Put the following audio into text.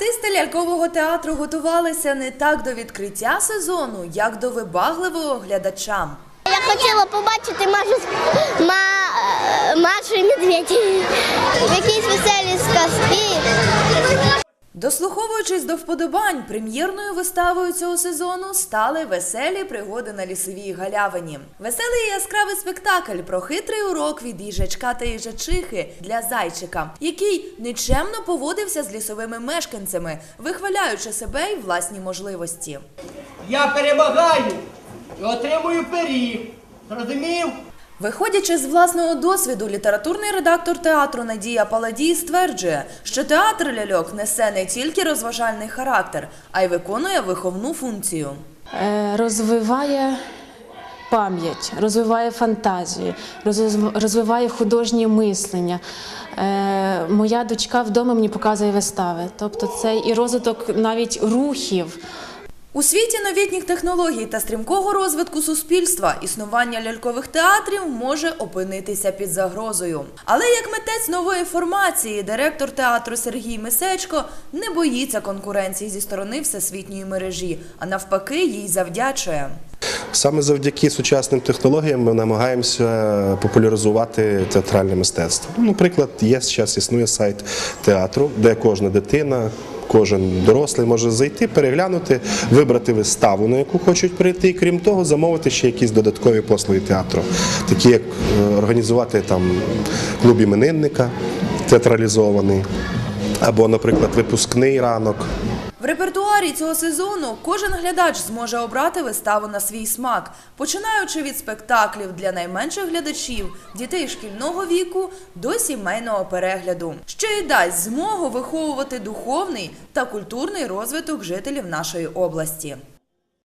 Артисти лялькового театру готувалися не так до відкриття сезону, як до вибагливого глядача. Я хотіла побачити Машу, ма, е, Машу і Медведь. Якісь веселі сказки. Дослуховуючись до вподобань, прем'єрною виставою цього сезону стали веселі пригоди на лісовій галявині. Веселий і яскравий спектакль про хитрий урок від їжачка та їжачихи для зайчика, який нечемно поводився з лісовими мешканцями, вихваляючи себе й власні можливості. Я перемагаю і отримую пиріг. Зрозумів? Виходячи з власного досвіду, літературний редактор театру Надія Паладій стверджує, що театр ляльок несе не тільки розважальний характер, а й виконує виховну функцію. Е, розвиває пам'ять, розвиває фантазію, розвиває художнє мислення. Е, Моя дочка вдома мені показує вистави. Тобто це і розвиток навіть рухів. У світі новітніх технологій та стрімкого розвитку суспільства існування лялькових театрів може опинитися під загрозою. Але як митець нової формації, директор театру Сергій Мисечко не боїться конкуренції зі сторони всесвітньої мережі, а навпаки, їй завдячує. Саме завдяки сучасним технологіям ми намагаємося популяризувати театральне мистецтво. Ну, наприклад, є зараз існує сайт театру, де кожна дитина. Кожен дорослий може зайти, переглянути, вибрати виставу, на яку хочуть прийти, і крім того, замовити ще якісь додаткові послуги театру, такі як е, організувати там клуб іменинника театралізований, або, наприклад, випускний ранок. Репертуарі цього сезону кожен глядач зможе обрати виставу на свій смак, починаючи від спектаклів для найменших глядачів, дітей шкільного віку до сімейного перегляду, що й дасть змогу виховувати духовний та культурний розвиток жителів нашої області.